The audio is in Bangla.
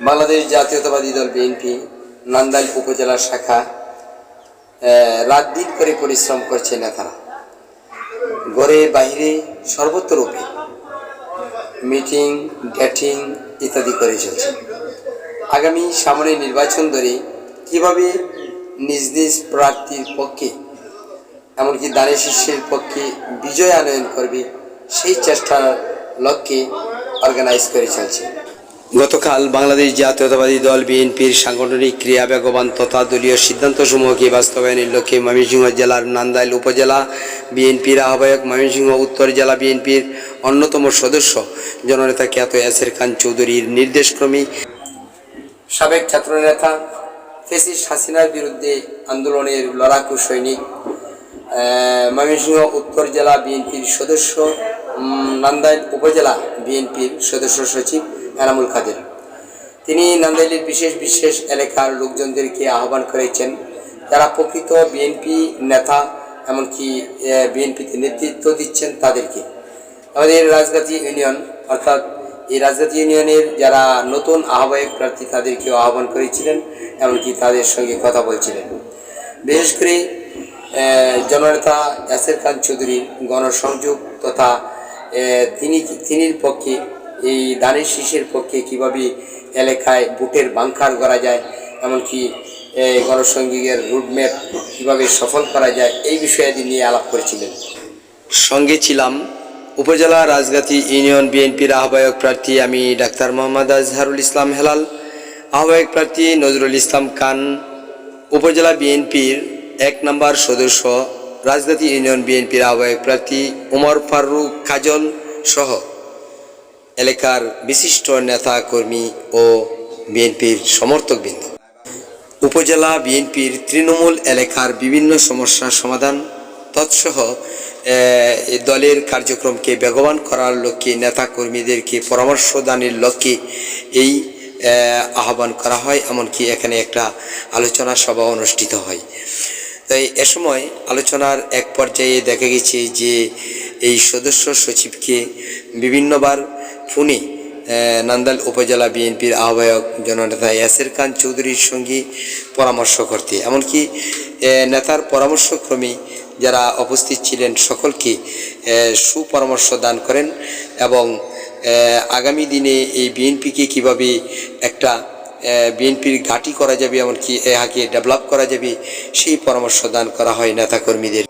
বাংলাদেশ জাতীয়তাবাদী দল বিএনপি, নান্দাইল উপজেলা শাখা রাত দিন করে পরিশ্রম করছে নেতারা। ঘরে বাইরে সর্বত্ররূপে মিটিং ডেটিং ইত্যাদি করে চলছে। আগামী সামনে নির্বাচন ধরে কীভাবে নিজ নিজ প্রার্থীর পক্ষে, এমনকি দানের শিষ্যের পক্ষে বিজয় আনয়ন করবে, সেই চেষ্টার লক্ষ্যে অর্গানাইজ করে চলছে। গতকাল বাংলাদেশ জাতীয়তাবাদী দল বিএনপির সাংগঠনিক ক্রিয়া বেগবান তথা দলীয় সিদ্ধান্তসমূহকে বাস্তবায়নের লক্ষ্যে ময়মনসিংহ জেলার নান্দাইল উপজেলা বিএনপির আহ্বায়ক ময়মনসিংহ উত্তর জেলা বিএনপির অন্যতম সদস্য জননেতা খ্যাত এসের খান চৌধুরীর নির্দেশক্রমে সাবেক ছাত্রনেতা ফেসিস হাসিনার বিরুদ্ধে আন্দোলনের লড়াকু সৈনিক ময়মনসিংহ উত্তর জেলা বিএনপির সদস্য নান্দাইল উপজেলা বিএনপির সদস্য সচিব এনামুল কাদের। তিনি নান্দাইলের বিশেষ বিশেষ এলাকার লোকজনদেরকে আহ্বান করেছেন। যারা প্রকৃত বিএনপি নেতা, এমনকি বিএনপিতে নেতৃত্ব দিচ্ছেন তাদেরকে। আমাদের রাজগাতি ইউনিয়ন, অর্থাৎ এই রাজগাতি ইউনিয়নের যারা নতুন আহ্বায়ক প্রার্থী, তাদেরকেও আহ্বান করেছিলেন, এমনকি তাদের সঙ্গে কথা বলছিলেন। বিশেষ করে জননেতা ইয়াসের খান চৌধুরীর গণসংযোগ তথা তিনি, তিনির পক্ষে এই দানের শীষের পক্ষে কীভাবে এলাকায় বুটের বাংকার করা যায়, এমনকি এই গণসংযোগের রুটম্যাপ কীভাবে সফল করা যায়, এই বিষয়াদি নিয়ে আলাপ করেছিলেন। সঙ্গে ছিলাম উপজেলা রাজগাতি ইউনিয়ন বিএনপির আহ্বায়ক প্রার্থী আমি ডাক্তার মোহাম্মদ আজহারুল ইসলাম হেলাল, আহ্বায়ক প্রার্থী নজরুল ইসলাম খান, উপজেলা বিএনপির এক নম্বর সদস্য রাজগাতি ইউনিয়ন বিএনপির আহ্বায়ক প্রার্থী উমর ফারুক কাজল সহ। এলাকার বিশিষ্ট নেতা কর্মী ও বিএনপির সমর্থকবৃন্দ। উপজেলা বিএনপির তৃণমূল এলাকার বিভিন্ন সমস্যার সমাধান, তৎসহ দলের কার্যক্রমকে বেগবান করার লক্ষ্যে নেতা কর্মীদেরকে পরামর্শ দানের লক্ষ্যে এই আহ্বান করা হয়, এমনকি এখানে একটা আলোচনা সভা অনুষ্ঠিত হয়। তাই এ সময় আলোচনার এক পর্যায়ে দেখা গেছে যে এই সদস্য সচিবকে বিভিন্নবার ফোনে নান্দাল উপজেলা বিএনপির আহ্বায়ক জননেতা ইয়াসির খান চৌধুরীর সঙ্গে পরামর্শ করতে। এমনকি নেতার পরামর্শক্রমে যারা উপস্থিত ছিলেন সকলকে সুপরামর্শ দান করেন এবং আগামী দিনে এই বিএনপিকে কীভাবে একটা বিএনপির ঘাঁটি করা যাবে, এমনকি এহাকে ডেভেলপ করা যাবে, সেই পরামর্শ দান করা হয় নেতাকর্মীদের।